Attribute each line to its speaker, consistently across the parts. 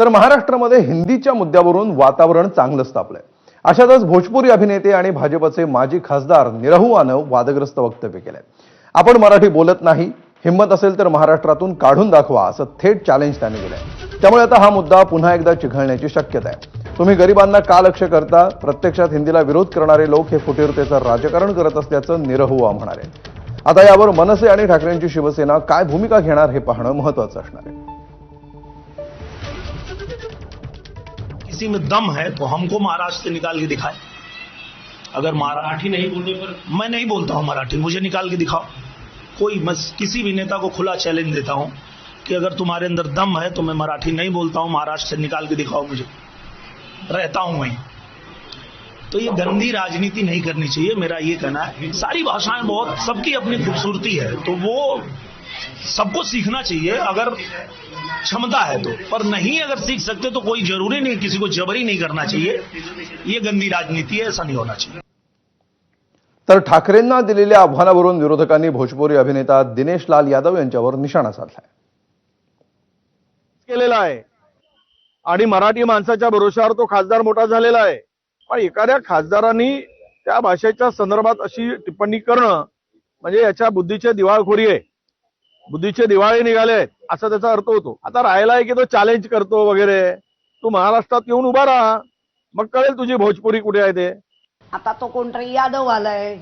Speaker 1: तर महाराष्ट्रामध्ये हिंदीच्या मुद्द्यावरून वातावरण चांगलंच तापलंय. अशातच भोजपुरी अभिनेते आणि भाजपचे माजी खासदार निरहुआनं वादग्रस्त वक्तव्य केलंय. आपण मराठी बोलत नाही हिंमत असेल तर महाराष्ट्रातून काढून दाखवा असं थेट चॅलेंज त्यांनी दिलंय. त्यामुळे आता हा मुद्दा पुन्हा एकदा चिघळण्याची शक्यता आहे. तुम्ही गरिबांना का लक्ष करता? प्रत्यक्षात हिंदीला विरोध करणारे लोक हे फुटीरतेचं राजकारण करत असल्याचं निरहुआ म्हणाले. आता यावर मनसे आणि ठाकरेंची शिवसेना काय भूमिका घेणार हे पाहणं महत्वाचं असणार आहे.
Speaker 2: किसी में दम है तो हमको महाराष्ट्र से निकाल के दिखाए। अगर मराठी नहीं बोलने पर मैं नहीं बोलता हूँ मराठी मुझे निकाल के दिखाओ। कोई मैं किसी भी नेता को खुला चैलेंज देता हूँ कि अगर तुम्हारे अंदर दम है तो मैं मराठी नहीं बोलता हूँ महाराष्ट्र से निकाल के दिखाओ मुझे। रहता हूँ वहीं। तो ये गंदी राजनीति नहीं करनी चाहिए मेरा ये कहना है। सारी भाषाएँ बहुत सबकी अपनी खूबसूरती है तो वो सबको सीखना चाहिए अगर क्षमता है तो। पर नहीं अगर सीख सकते तो कोई जरूरी नहीं किसी को जबरी नहीं करना चाहिए। ये गंदी राजनीति है ऐसा नहीं होना चाहिए।
Speaker 1: तर ठाकरेंना दिलेल्या आव्हानावरून विरोधकांनी भोजपुरी अभिनेता दिनेश लाल यादव यांच्यावर निशाणा साधलाय.
Speaker 3: केलेला आहे. आणि मराठी माणसाच्या भरोशावर तो खासदार मोठा झालेला आहे. पण एखाद्या खासदारांनी त्या भाषेच्या संदर्भात अशी टिप्पणी करणं म्हणजे याच्या बुद्धीचे दिवाळखोरी आहे. बुद्धीचे दिवाळे निघाले असा त्याचा अर्थ होतो. आता राहिला आहे की तो चॅलेंज करतो वगैरे. तू महाराष्ट्रात येऊन उभा राहा. मग कळेल तुझी भोजपुरी कुठे आहे ते.
Speaker 4: आता तो कोणतरी यादव आलाय.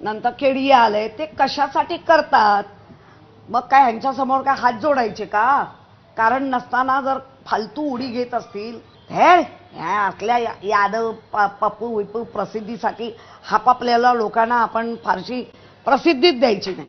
Speaker 4: नंतर केडी आलंय. ते कशासाठी करतात? मग काय ह्यांच्या समोर काय हात जोडायचे का? कारण नसताना जर फालतू उडी घेत असतील हे ह्या असल्या या- यादव प- पप्पू विपू प्रसिद्धीसाठी हापापल्याला लोकांना आपण फारशी प्रसिद्धीच द्यायची नाही.